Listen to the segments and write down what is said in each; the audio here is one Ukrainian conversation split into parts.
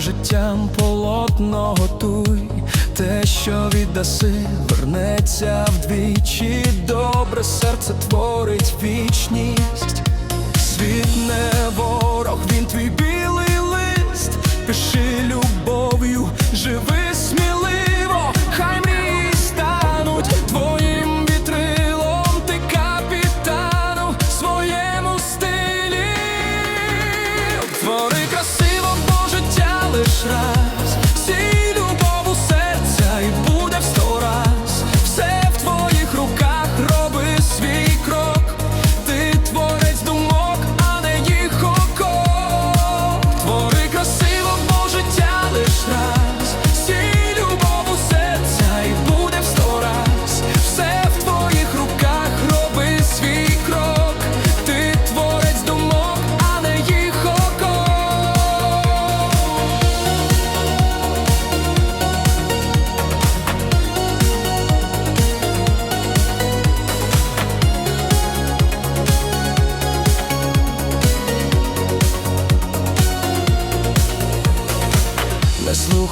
життям полотно готуй, те, що віддаси, вернеться вдвічі, добре серце творить вічність, світ небо.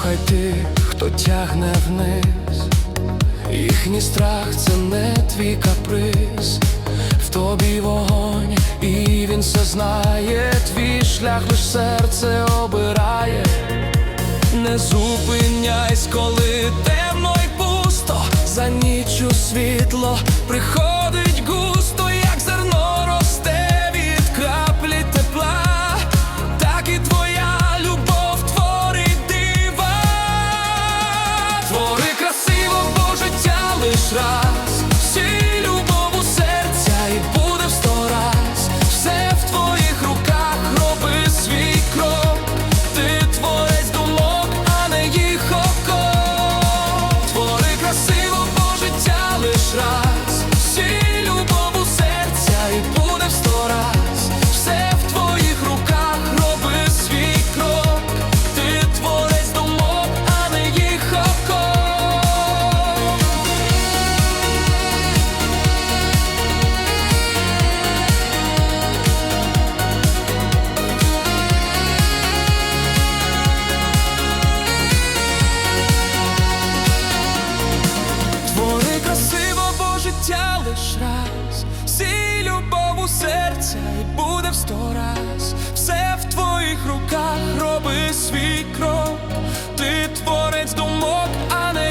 Слухай ти, хто тягне вниз, їхній страх це не твій каприз, в тобі вогонь, і він все знає, твій шлях лиш серце обирає, не зупиняйсь, коли темно й пусто, за ніч у світло приходить. лиш раз, сій любов у серця і буде в сто раз, все в твоїх руках. Роби свій крок.